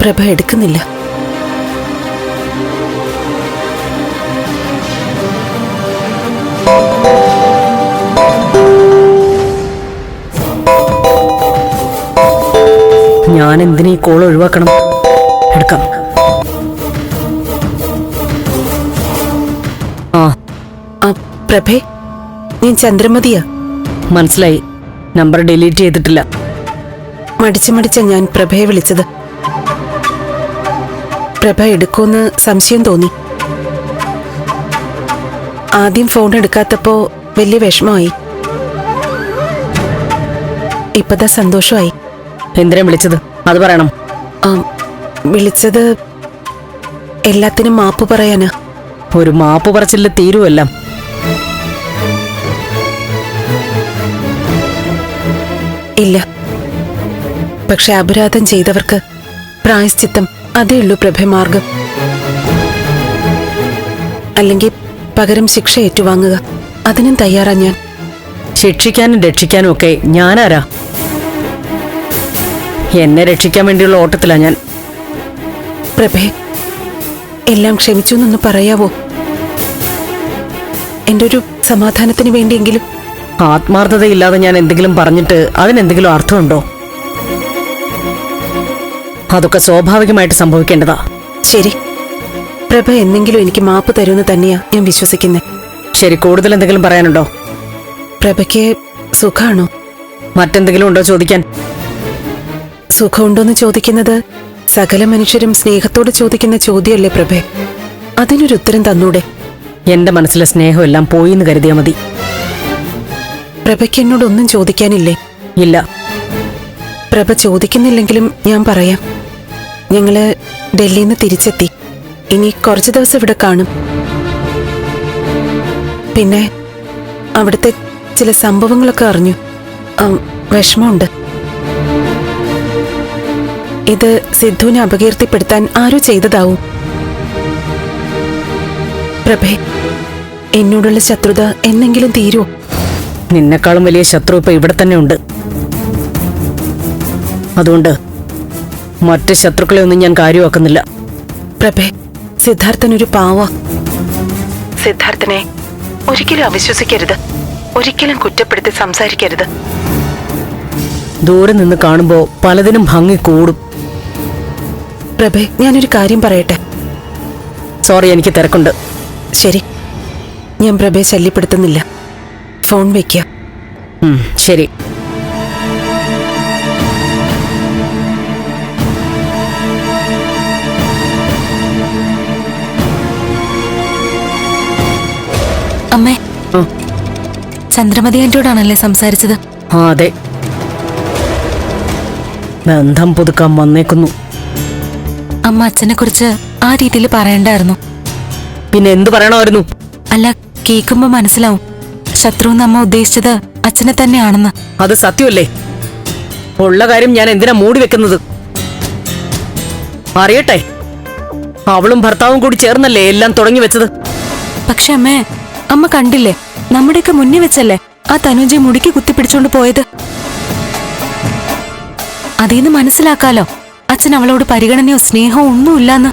Prabha എടുക്കുന്നില്ല. ഞാൻ എന്തിനീ കോൾ ഒഴിവാക്കണം? എടുക്കാം. ആ പ്രഭേ നീ ചന്ദ്രമതിയാ? മനസ്സിലായി. നമ്പർ ഡിലീറ്റ് ചെയ്തിട്ടില്ല. മടിച്ച് മടിച്ച ഞാൻ പ്രഭയെ വിളിച്ചത്. പ്രഭ എടുക്കുമെന്ന് സംശയം തോന്നി. ആദ്യം ഫോൺ എടുക്കാത്തപ്പോ വലിയ വിഷമമായി. ഇപ്പതാ സന്തോഷമായി. എന്തിനാ വിളിച്ചത്? അത് പറയണം. ആ വിളിച്ചത് എല്ലാത്തിനും മാപ്പ് പറയാനാ. ഒരു മാപ്പ് പറച്ചില്ല തീരുവല്ല ഇല്ല. പക്ഷെ അപരാധം ചെയ്തവർക്ക് പ്രായശ്ചിത്തം അതേ ഉള്ളൂ പ്രഭമാർഗം അല്ലെങ്കിൽ പകരം ശിക്ഷ ഏറ്റുവാങ്ങുക. അതിനും തയ്യാറാ ഞാൻ. ശിക്ഷിക്കാനും രക്ഷിക്കാനും ഒക്കെ ഞാനാരാ? എന്നെ രക്ഷിക്കാൻ വേണ്ടിയുള്ള ഓട്ടത്തിലാ ഞാൻ. പ്രഭേ എല്ലാം ക്ഷമിച്ചു എന്നൊന്ന് പറയാവോ? എന്റെ ഒരു സമാധാനത്തിന് വേണ്ടിയെങ്കിലും. ആത്മാർത്ഥതയില്ലാതെ ഞാൻ എന്തെങ്കിലും പറഞ്ഞിട്ട് അതിനെന്തെങ്കിലും അർത്ഥമുണ്ടോ? അതൊക്കെ സ്വാഭാവികമായിട്ട് സംഭവിക്കേണ്ടതാ. ശരി. പ്രഭ എന്നെങ്കിലും എനിക്ക് മാപ്പ് തരുമെന്ന് തന്നെയാ ഞാൻ വിശ്വസിക്കുന്നത് ശരി കൂടുതൽ എന്തെങ്കിലും പറയാനുണ്ടോ? പ്രഭയ്ക്ക് സുഖാണോ? മറ്റെന്തെങ്കിലും ഉണ്ടോ ചോദിക്കാൻ? സുഖമുണ്ടോന്ന് ചോദിക്കുന്നത് സകല മനുഷ്യരും സ്നേഹത്തോട് ചോദിക്കുന്ന ചോദ്യമല്ലേ പ്രഭേ. അതിനൊരു ഉത്തരം തന്നൂടെ. എന്റെ മനസ്സിലെ സ്നേഹമെല്ലാം പോയി എന്ന് കരുതിയാ മതി. പ്രഭയ്ക്ക് എന്നോടൊന്നും ചോദിക്കാനില്ലേ? ഇല്ല. പ്രഭ ചോദിക്കുന്നില്ലെങ്കിലും ഞാൻ പറയാം. ഞങ്ങൾ ഡൽഹിയിൽ നിന്ന് തിരിച്ചെത്തി. ഇനി കുറച്ച് ദിവസം ഇവിടെ കാണും. പിന്നെ അവിടുത്തെ ചില സംഭവങ്ങളൊക്കെ അറിഞ്ഞു. വിഷമമുണ്ട്. ഇത് സിദ്ധുവിനെ അപകീർത്തിപ്പെടുത്താൻ ആരോ ചെയ്തതാവും. പ്രഭേ എന്നോടുള്ള ശത്രുത എന്നെങ്കിലും തീരുമോ നിന്നെക്കാളും വലിയ ശത്രു ഇപ്പൊ ഇവിടെ തന്നെ ഉണ്ട്. അതുകൊണ്ട് മറ്റ് ശത്രുക്കളെ ഒന്നും ഞാൻ കാര്യമാക്കുന്നില്ല. പ്രഭേ സിദ്ധാർത്ഥൻ ഒരു പാവ. സിദ്ധാർത്ഥനെ ഒരിക്കലും അവിശ്വസിക്കരുത്. ഒരിക്കലും കുറ്റപ്പെടുത്തി സംസാരിക്കരുത്. ദൂരെ നിന്ന് കാണുമ്പോ പലതിനും ഭംഗി കൂടും. പ്രഭേ ഞാനൊരു കാര്യം പറയട്ടെ? സോറി എനിക്ക് തിരക്കുണ്ട്. ശരി. ഞാൻ പ്രഭയെ ശല്യപ്പെടുത്തുന്നില്ല. ഫോൺ വെക്കാം. ശരി. അമ്മേ. ചന്ദ്രമതി ആന്റിയോടാണല്ലേ സംസാരിച്ചത്? ആ അതെ. ബന്ധം പുതുക്കാൻ വന്നേക്കുന്നു. അമ്മ അച്ഛനെ കുറിച്ച് ആ രീതിയിൽ പറയണ്ടായിരുന്നു. പിന്നെ എന്ത് പറയണമായിരുന്നു? അല്ല കേൾക്കുമ്പോ മനസ്സിലാവും. ശത്രു എന്ന് അമ്മ ഉദ്ദേശിച്ചത് അച്ഛനെ തന്നെയാണെന്ന്. അത് സത്യമല്ലേ? ഉള്ള കാര്യം ഞാൻ എന്തിനാ മൂടി വെക്കുന്നത്? അറിയട്ടെ. അവളും ഭർത്താവും കൂടി ചേർന്നല്ലേ എല്ലാം തുടങ്ങി വെച്ചത്? പക്ഷെ അമ്മേ അമ്മ കണ്ടില്ലേ? നമ്മുടെയൊക്കെ മുന്നിൽ വെച്ചല്ലേ? ആ തനുജെ മുടിക്ക് കുത്തിപ്പിടിച്ചോണ്ട് പോയത്. അതീന്ന് മനസ്സിലാക്കാലോ. അച്ഛൻ അവളോട് പരിഗണനയോ സ്നേഹമോ ഒന്നുമില്ലാന്ന്.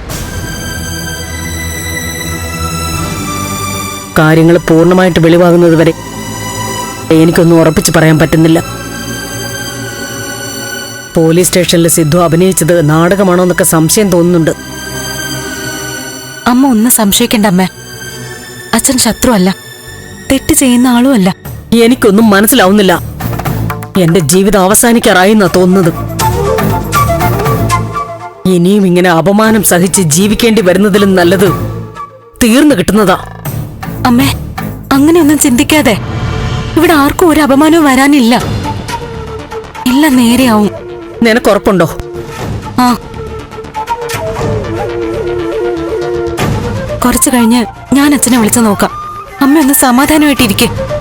കാര്യങ്ങൾ പൂർണമായിട്ട് വെളിവാകുന്നത് വരെ എനിക്കൊന്നും ഉറപ്പിച്ച് പറയാൻ പറ്റുന്നില്ല. പോലീസ് സ്റ്റേഷനിൽ സിദ്ധു അഭിനയിച്ചത് നാടകമാണോ എന്നൊക്കെ സംശയം തോന്നുന്നുണ്ട്. അമ്മ ഒന്ന് സംശയിക്കണ്ട അമ്മേ. അച്ഛൻ ശത്രുവല്ല. തെറ്റ് ചെയ്യുന്ന ആളും അല്ല. എനിക്കൊന്നും മനസ്സിലാവുന്നില്ല. എന്റെ ജീവിതം അവസാനിക്കാറായി എന്നാ തോന്നുന്നത്. ഇനിയും ഇങ്ങനെ അപമാനം സഹിച്ച് ജീവിക്കേണ്ടി വരുന്നതിലും നല്ലത് തീർന്നു കിട്ടുന്നതാ. അമ്മേ അങ്ങനെയൊന്നും ചിന്തിക്കാതെ. ഇവിടെ ആർക്കും ഒരു അപമാനവും വരാനില്ല. എല്ലാം നേരെയാവും. നിനക്കുറപ്പുണ്ടോ ആ കുറച്ചു കഴിഞ്ഞ് ഞാൻ അച്ഛനെ വിളിച്ചു നോക്കാം. അമ്മ ഒന്ന് സമാധാനമായിട്ടിരിക്കെ.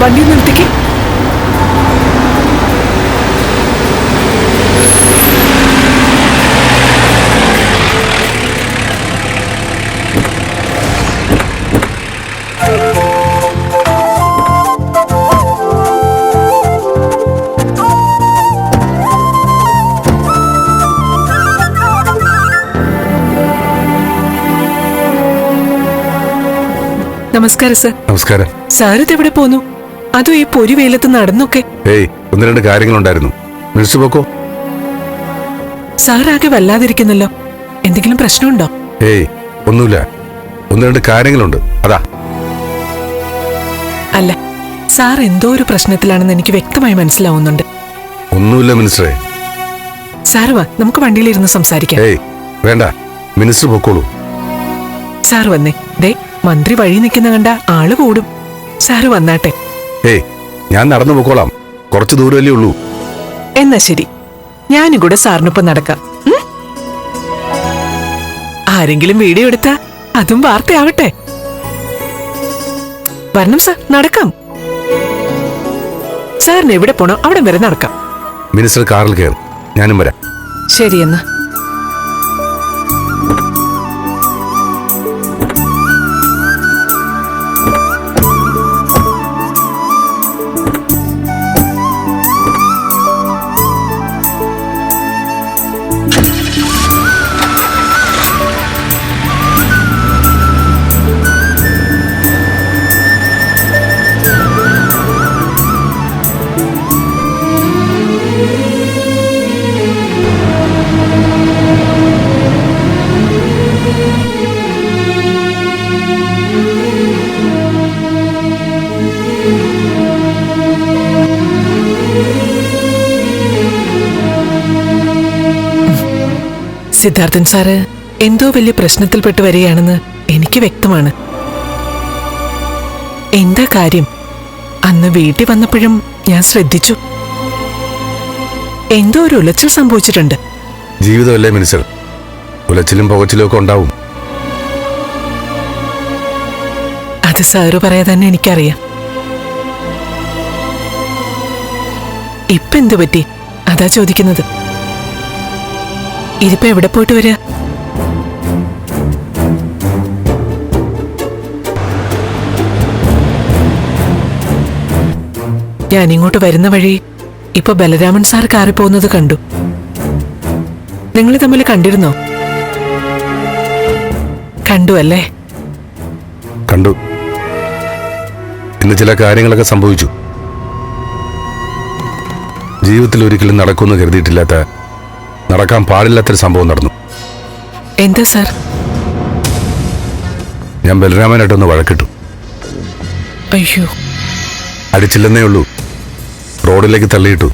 വണ്ടി നിർത്തിക്ക് നമസ്കാരം സർ. നമസ്കാരം. സാറിത് എവിടെ പോന്നു? അതും ഈ പൊരി വെയിലത്ത് നടന്നൊക്കെ? ഏയ് ഒന്ന് രണ്ട് കാര്യങ്ങളുണ്ടായിരുന്നു. മിനിസ്റ്റർ പോക്കോ. സാറാകെ വല്ലാതിരിക്കുന്നല്ലോ. എന്തെങ്കിലും പ്രശ്നമുണ്ടോ? ഏയ് ഒന്നുമില്ല. ഒന്ന് രണ്ട് കാര്യങ്ങളുണ്ട്. അതാ. അല്ല സാർ എന്തോ ഒരു പ്രശ്നത്തിലാണെന്ന് എനിക്ക് വ്യക്തമായി മനസ്സിലാവുന്നുണ്ട്. ഒന്നുമില്ല മിനിസ്റ്ററെ. സാർ വാ നമുക്ക് വണ്ടിയിലിരുന്ന് സംസാരിക്കാം. ഏയ് വേണ്ട. മിനിസ്റ്റർ പൊക്കോളൂ. സാർ വന്നേ. ദേ മന്ത്രി വഴി നിൽക്കുന്ന കണ്ട ആൾ കൂടും. സാറ് വന്നാട്ടെ. ഏയ് ഞാൻ നടന്നു പോക്കോളാം. കുറച്ച് ദൂരമല്ലേ ഉള്ളൂ. എന്നാ ശരി. ഞാനും കൂടെ സാറിനൊപ്പം നടക്കാം. ആരെങ്കിലും വീഡിയോ എടുത്താ അതും വാർത്തയാവട്ടെ. വരണം സാർ നടക്കാം. സാറിന് എവിടെ പോണോ അവിടെ വരെ നടക്കാം. മിനിസ്റ്റർ കാറിൽ കയറും. ഞാനും വരാം. ശരി സിദ്ധാർത്ഥൻ സാറ് എന്തോ വലിയ പ്രശ്നത്തിൽപ്പെട്ട് വരികയാണെന്ന് എനിക്ക് വ്യക്തമാണ്. എന്താ കാര്യം? അന്ന് വീട്ടിൽ വന്നപ്പോഴും ഞാൻ ശ്രദ്ധിച്ചു. എന്തോ ഒരു ഉലച്ചിൽ സംഭവിച്ചിട്ടുണ്ട്. ജീവിതമല്ലേ മിനിസ്റ്റർ? ഉലച്ചിലും പുകച്ചിലും ഒക്കെ ഉണ്ടാവും. അത് സാറ് പറയാതെ തന്നെ എനിക്കറിയാം. ഇപ്പൊ എന്തു പറ്റി? അതാ ചോദിക്കുന്നത്. ഇതിപ്പോ എവിടെ പോയിട്ട് വരിക ഞാൻ ഇങ്ങോട്ട് വരുന്ന വഴി ഇപ്പൊ ബലരാമൻ സാർ കാറി പോകുന്നത് കണ്ടു. നിങ്ങൾ തമ്മിൽ കണ്ടിരുന്നോ? കണ്ടു അല്ലേ? കണ്ടു. ഇന്ന് ചില കാര്യങ്ങളൊക്കെ സംഭവിച്ചു. ജീവിതത്തിൽ ഒരിക്കലും നടക്കുമെന്ന് കരുതിയിട്ടില്ലാത്ത നടക്കാൻ പാടില്ലാത്തൊരു സംഭവം നടന്നു. എന്താ സാർ? ഞാൻ ബലരാമനായിട്ടൊന്ന് വഴക്കിട്ടു. അയ്യോ. അടിച്ചില്ലെന്നേ ഉള്ളൂ. റോഡിലേക്ക് തള്ളിയിട്ടു.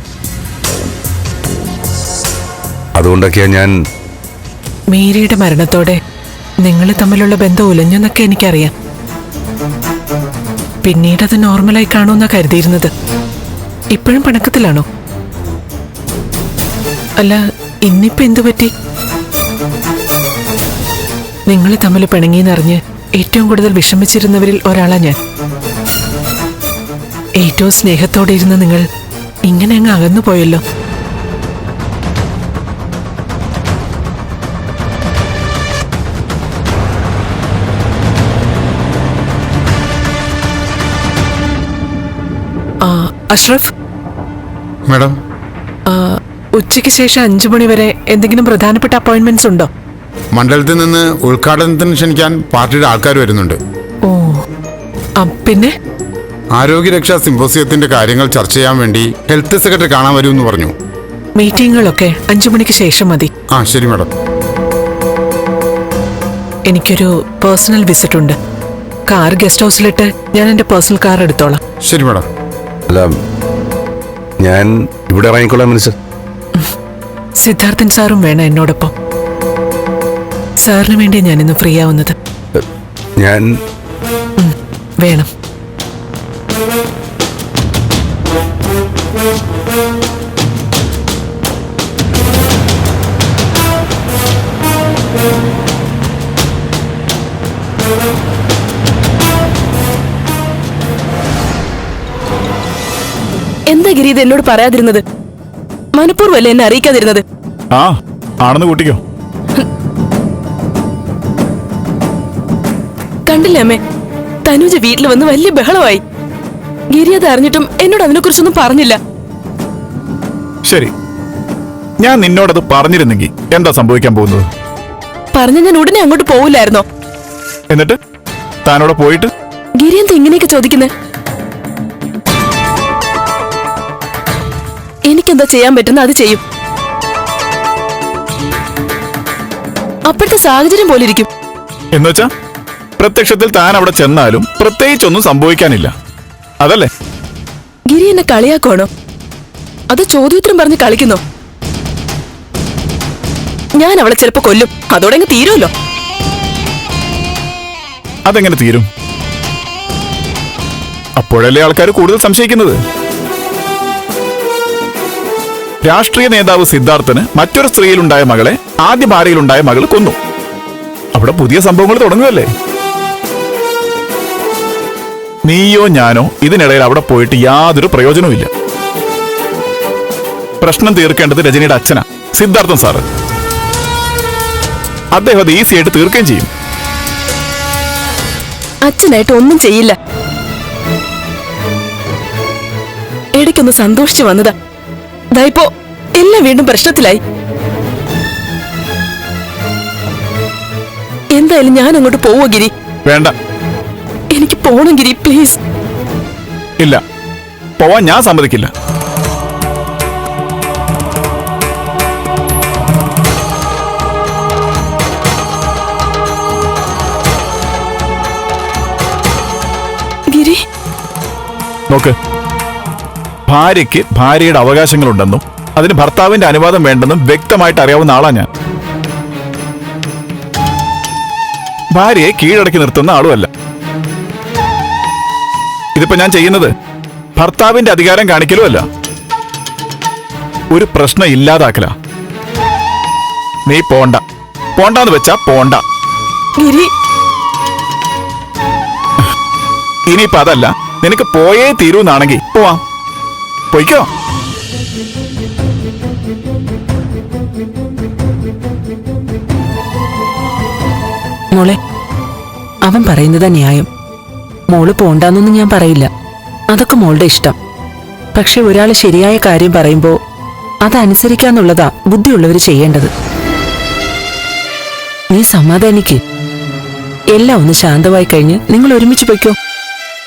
അതുകൊണ്ടൊക്കെയാ ഞാൻ മേരിയുടെ മരണത്തോടെ നിങ്ങൾ തമ്മിലുള്ള ബന്ധം ഉലഞ്ഞെന്നൊക്കെ എനിക്കറിയാം. പിന്നീട് അത് നോർമലായി കാണുമെന്നാ കരുതിയിരുന്നത്. ഇപ്പോഴും പണക്കത്തിലാണോ? അല്ല ഇന്നിപ്പോ എന്തു പറ്റി? നിങ്ങൾ തമ്മിൽ പിണങ്ങിയെന്നറിഞ്ഞ് ഏറ്റവും കൂടുതൽ വിഷമിച്ചിരുന്നവരിൽ ഒരാളാ ഞാൻ. ഏറ്റവും സ്നേഹത്തോടെ ഇരുന്ന നിങ്ങൾ ഇങ്ങനെ അങ്ങ് അകന്നു പോയല്ലോ. അഷ്റഫ്? മാഡം? ഉച്ചയ്ക്ക് ശേഷം അഞ്ചു മണി വരെ എന്തെങ്കിലും പ്രധാനപ്പെട്ട അപ്പോയിന്റ്മെന്റ്സ് ഉണ്ടോ? മണ്ഡലത്തിൽ നിന്ന് ഉദ്ഘാടനത്തിന് ക്ഷണിക്കാൻ പാർട്ടിയുടെ ആൾക്കാർ വരുന്നുണ്ട്. ഓ ആ, പിന്നെ? ആരോഗ്യരക്ഷാ സിംബോസിയത്തിന്റെ കാര്യങ്ങൾ ചർച്ച ചെയ്യാൻ വേണ്ടി ഹെൽത്ത് സെക്രട്ടറി കാണാൻ വരുമെന്ന് പറഞ്ഞു. മീറ്റിംഗുകളൊക്കെ അഞ്ചു മണിക്ക് ശേഷം മതി. ആ ശരി മാഡം. എനിക്കൊരു പേഴ്സണൽ വിസിറ്റ് ഉണ്ട് കാർ ഗസ്റ്റ് ഹൗസിലിട്ട് ഞാൻ എന്റെ പേഴ്സണൽ കാർ എടുത്തോളാം. ശരി മാഡം. അല്ല ഞാൻ ഇവിടെ ഇറങ്ങിക്കൊള്ളാം മിനിസ്റ്റർ. സിദ്ധാർത്ഥൻ സാറും വേണം എന്നോടൊപ്പം. സാറിന് വേണ്ടി ഞാൻ ഇന്ന് ഫ്രീ ആവുന്നത്. ഞാൻ വേണം. എന്താ ഗിരി ഇത് എന്നോട് പറയാതിരുന്നത്? മനഃപൂർവമല്ലേ എന്നെ അറിയിക്കാതിരുന്നത്? ആ ആണെന്ന് കൂട്ടിക്കോ. കണ്ടില്ലേ അമ്മേ തനുജ വീട്ടിൽ വന്ന് വലിയ ബഹളമായി. ഗിരി അത് അറിഞ്ഞിട്ടും എന്നോട് അതിനെക്കുറിച്ചൊന്നും പറഞ്ഞില്ല. ശരി. ഞാൻ നിന്നോടത് പറഞ്ഞിരുന്നെങ്കിൽ എന്താ സംഭവിക്കാൻ പോകുന്നത്? പറഞ്ഞ ഞാൻ ഉടനെ അങ്ങോട്ട് പോവില്ലായിരുന്നോ? എന്നിട്ട്? താനോടെ പോയിട്ട്? ഗിരി എന്താ ഇങ്ങനെയൊക്കെ ചോദിക്കുന്നേ? എനിക്കെന്താ ചെയ്യാൻ പറ്റുന്ന അത് ചെയ്യും. അപ്പോഴത്തെ സാഹചര്യം പോലെ ഇരിക്കും. എന്നുവെച്ചാ പ്രത്യക്ഷത്തിൽ താൻ അവിടെ ചെന്നാലും പ്രത്യേകിച്ചൊന്നും സംഭവിക്കാനില്ല. അതല്ലേ? ഗിരി എന്നെ കളിയാക്കുവാണോ? അത് ചോദ്യോത്തരം പറഞ്ഞ് കളിക്കുന്നോ? ഞാൻ അവളെ ചിലപ്പോ കൊല്ലും. അതോടെ അങ്ങ് തീരുമല്ലോ അതെങ്ങനെ തീരും? അപ്പോഴല്ലേ ആൾക്കാർ കൂടുതൽ സംശയിക്കുന്നത്? രാഷ്ട്രീയ നേതാവ് സിദ്ധാർത്ഥന് മറ്റൊരു സ്ത്രീയിലുണ്ടായ മകളെ ആദ്യ ഭാര്യയിലുണ്ടായ മകൾ കൊന്നു. അവിടെ പുതിയ സംഭവങ്ങൾ തുടങ്ങുകയല്ലേ? നീയോ ഞാനോ ഇതിനിടയിൽ അവിടെ പോയിട്ട് യാതൊരു പ്രയോജനവുമില്ല. പ്രശ്നം തീർക്കേണ്ടത് രജനിയുടെ അച്ഛനാ സിദ്ധാർത്ഥൻ സാറ്. അദ്ദേഹം അത് ഈസി ആയിട്ട് തീർക്കുകയും ചെയ്യും. അച്ഛനായിട്ട് ഒന്നും ചെയ്യില്ല. ഇടയ്ക്കൊന്ന് സന്തോഷിച്ചു വന്നതാ. ദായിപ്പോ എല്ലാം വീണ്ടും പ്രശ്നത്തിലായി. എന്തായാലും ഞാൻ അങ്ങോട്ട് പോവോ ഗിരി? വേണ്ട. എനിക്ക് പോണം ഗിരി പ്ലീസ് ഇല്ല. പോവാൻ ഞാൻ സമ്മതിക്കില്ല. ഗിരി? നോക്ക്. ഭാര്യയ്ക്ക് ഭാര്യയുടെ അവകാശങ്ങളുണ്ടെന്നും അതിന് ഭർത്താവിന്റെ അനുവാദം വേണ്ടെന്നും വ്യക്തമായിട്ട് അറിയാവുന്ന ആളാ ഞാൻ. ഭാര്യയെ കീഴടക്കി നിർത്തുന്ന ആളുമല്ല ഇതിപ്പോ ഞാൻ ചെയ്യുന്നത് ഭർത്താവിന്റെ അധികാരം കാണിക്കലുമല്ല ഒരു പ്രശ്നം ഇല്ലാതാക്കല. നീ പോണ്ട. പോണ്ടെന്ന് വെച്ചാ പോണ്ട. ഇനിയിപ്പോ അതല്ല. നിനക്ക് പോയേ തീരൂന്നാണെങ്കിൽ പോവാം. പൊയ്ക്കോ? മോളെ അവൻ പറയുന്നത് ന്യായം. മോൾ പോണ്ടാന്നൊന്നും ഞാൻ പറയില്ല. അതൊക്കെ മോളുടെ ഇഷ്ടം. പക്ഷെ ഒരാൾ ശരിയായ കാര്യം പറയുമ്പോ അതനുസരിക്കാന്നുള്ളതാ ബുദ്ധിയുള്ളവർ ചെയ്യേണ്ടത്. നീ സമാധാനിക്ക്. എല്ലാം ഒന്ന് ശാന്തമായി കഴിഞ്ഞ് നിങ്ങൾ ഒരുമിച്ച് പൊയ്ക്കോ.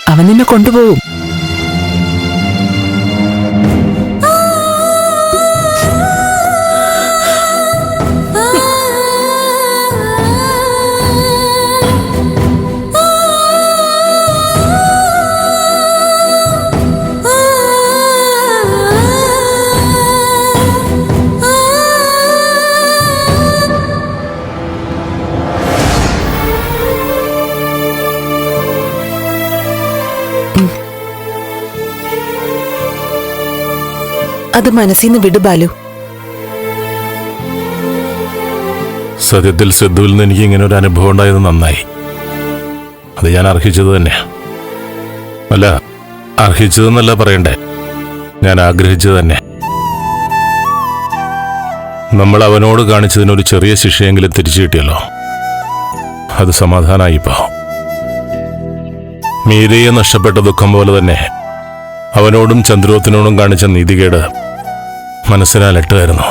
അവൻ നിന്നെ കൊണ്ടുപോകും. അത് മനസ്സിന്ന് വിടു ബാലു. സത്യത്തിൽ സിദ്ധുവിൽ നിന്ന് എനിക്ക് ഇങ്ങനെ ഒരു അനുഭവം ഉണ്ടായത് നന്നായി. അത് ഞാൻ അർഹിച്ചത് തന്നെയാ. അല്ല അർഹിച്ചതെന്നല്ല പറയണ്ടേ. ഞാൻ ആഗ്രഹിച്ചത് തന്നെ. നമ്മൾ അവനോട് കാണിച്ചതിനൊരു ചെറിയ ശിക്ഷയെങ്കിലും തിരിച്ചു കിട്ടിയല്ലോ. അത് സമാധാനായിപ്പോ മീരയെ നഷ്ടപ്പെട്ട ദുഃഖം പോലെ തന്നെ അവനോടും ചന്ദ്രോത്തിനോടും കാണിച്ച നീതികേട് മനസ്സിനാലട്ടുമായിരുന്നു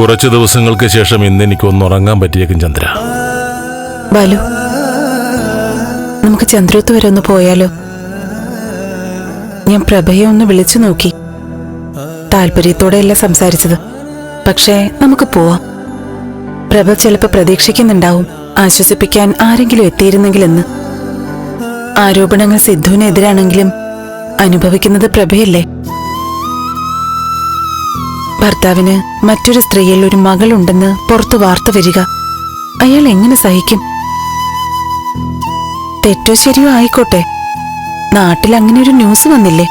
കുറച്ച് ദിവസങ്ങൾക്ക് ശേഷം ഇന്ന് എനിക്ക് ഒന്ന് ഉറങ്ങാൻ പറ്റിയേക്കും ചന്ദ്ര. ബാലു നമുക്ക് ചന്ദ്രത്ത് വരെ ഒന്ന് പോയാലോ? ഞാൻ പ്രഭയെ ഒന്ന് വിളിച്ചു നോക്കി. താല്പര്യത്തോടെയല്ല സംസാരിച്ചത്. പക്ഷേ നമുക്ക് പോവാം. പ്രഭ ചിലപ്പോൾ പ്രതീക്ഷിക്കുന്നുണ്ടാവും. ആശ്വസിപ്പിക്കാൻ ആരെങ്കിലും എത്തിയിരുന്നെങ്കിലെന്ന്. ആരോപണങ്ങൾ സിദ്ധുവിനെതിരാണെങ്കിലും അനുഭവിക്കുന്നത് പ്രഭയല്ലേ? ഭർത്താവിന് മറ്റൊരു സ്ത്രീയിൽ ഒരു മകളുണ്ടെന്ന് പുറത്തു വാർത്ത വരിക. അയാൾ എങ്ങനെ സഹിക്കും? തെറ്റോ ശരിയോ ആയിക്കോട്ടെ. നാട്ടിൽ അങ്ങനെ ഒരു ന്യൂസ് വന്നില്ലേ?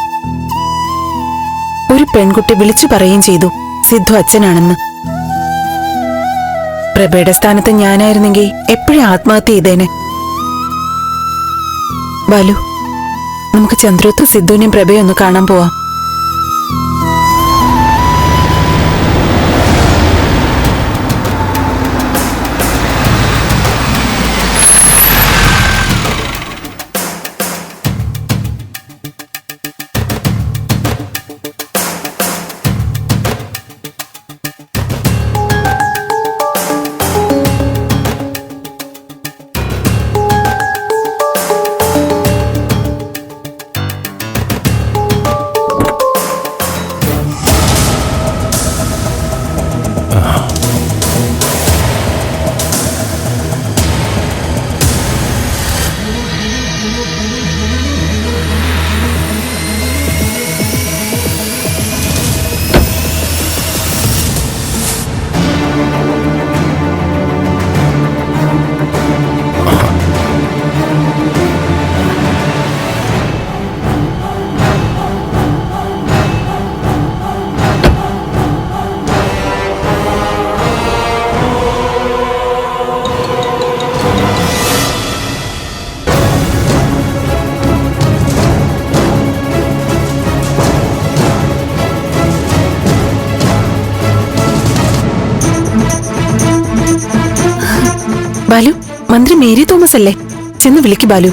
ഒരു പെൺകുട്ടി വിളിച്ചു പറയുകയും ചെയ്തു സിദ്ധു അച്ഛനാണെന്ന്. പ്രഭയുടെ സ്ഥാനത്ത് ഞാനായിരുന്നെങ്കിൽ എപ്പോഴും ആത്മഹത്യ ചെയ്തേനെ? ബാലു നമുക്ക് ചന്ദ്രത്തും സിദ്ധുവിനെയും പ്രഭയും ഒന്ന് കാണാൻ പോവാം. മേരി തോമസ് അല്ലേ ചെന്ന് വിളിക്ക് ബാലു.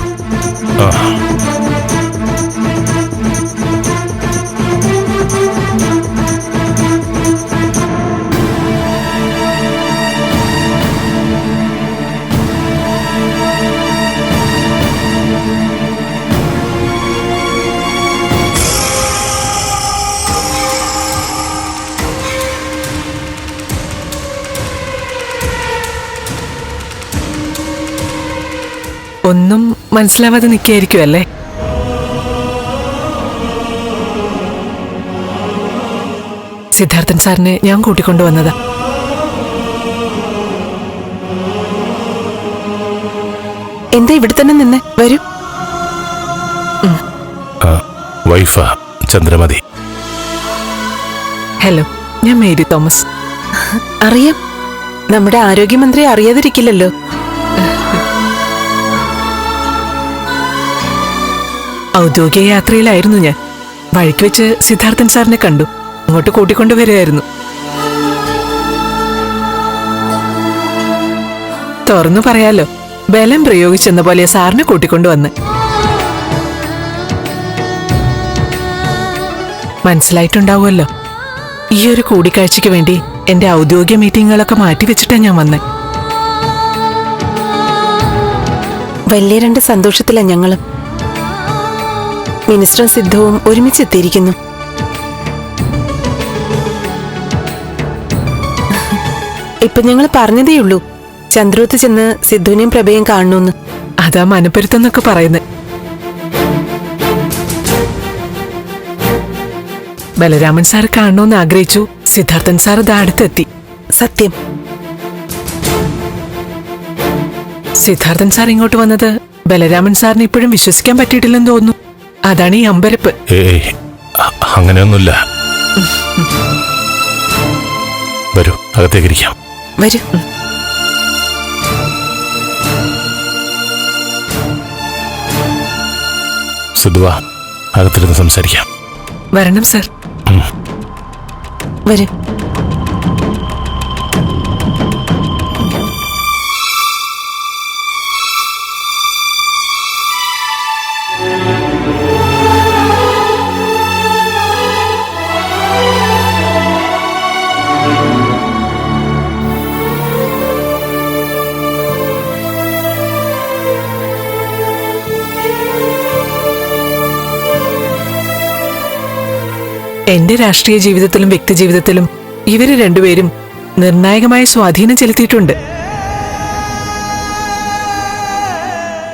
ഒന്നും മനസ്സിലാവാതെ നിൽക്കായിരിക്കും അല്ലേ? സിദ്ധാർത്ഥൻ സാറിനെ ഞാൻ കൂട്ടിക്കൊണ്ടുവന്നതാ. എന്താ ഇവിടെ തന്നെ നിന്ന്? വരൂ. വൈഫാ ചന്ദ്രമതി. ഹലോ ഞാൻ മേരി തോമസ്. അറിയാം. നമ്മുടെ ആരോഗ്യമന്ത്രി അറിയാതിരിക്കില്ലല്ലോ. ഔദ്യോഗിക യാത്രയിലായിരുന്നു ഞാൻ. വഴിക്ക് വെച്ച് സിദ്ധാർത്ഥൻ സാറിനെ കണ്ടു. അങ്ങോട്ട് കൂട്ടിക്കൊണ്ടുവരികയായിരുന്നു തുറന്നു പറയാലോ ബലം പ്രയോഗിച്ചെന്ന പോലെ സാറിനെ കൂട്ടിക്കൊണ്ടുവന്ന് മനസ്സിലായിട്ടുണ്ടാവുമല്ലോ. ഈ ഒരു കൂടിക്കാഴ്ചയ്ക്ക് വേണ്ടി എന്റെ ഔദ്യോഗിക മീറ്റിങ്ങുകളൊക്കെ മാറ്റിവെച്ചിട്ടാ ഞാൻ വന്നേ. വലിയ രണ്ട് സന്തോഷത്തിലാ ഞങ്ങളും. മിനിസ്റ്ററും സിദ്ധവും ഒരുമിച്ചെത്തിയിരിക്കുന്നു. ഇപ്പൊ ഞങ്ങൾ പറഞ്ഞതേയുള്ളൂ ചന്ദ്രോത്ത് ചെന്ന് സിദ്ധുവിനെയും പ്രഭയും കാണണമെന്ന് അതാ മനപ്പരുത്തം എന്നൊക്കെ പറയുന്നത് ബലരാമൻ സാർ കാണണമെന്ന് ആഗ്രഹിച്ചു. സിദ്ധാർത്ഥൻ സാർ അത് അടുത്തെത്തി. സത്യം. സിദ്ധാർത്ഥൻ സാർ ഇങ്ങോട്ട് വന്നത് ബലരാമൻ സാറിന് ഇപ്പോഴും വിശ്വസിക്കാൻ പറ്റിയിട്ടില്ലെന്ന് തോന്നുന്നു. അതാണ് ഈ അമ്പരപ്പ്. ഏയ് അങ്ങനെയൊന്നുമില്ല. വരൂ അകത്തേക്കിരിക്കാം. വരൂ. സിദ്ധുവ അകത്തിരുന്ന് സംസാരിക്കാം. വരണം സാർ. വരൂ. എന്റെ രാഷ്ട്രീയ ജീവിതത്തിലും വ്യക്തി ജീവിതത്തിലും ഇവർ രണ്ടുപേരും നിർണായകമായ സ്വാധീനം ചെലുത്തിയിട്ടുണ്ട്.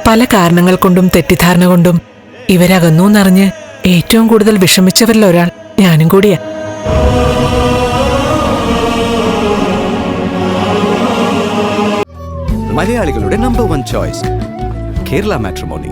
പല കാരണങ്ങൾ കൊണ്ടും തെറ്റിദ്ധാരണ കൊണ്ടും ഇവരകന്നു എന്നറിഞ്ഞ് ഏറ്റവും കൂടുതൽ വിഷമിച്ചവരിൽ ഒരാൾ ഞാനും കൂടിയാ. മലയാളികളുടെ number one choice Kerala Matrimony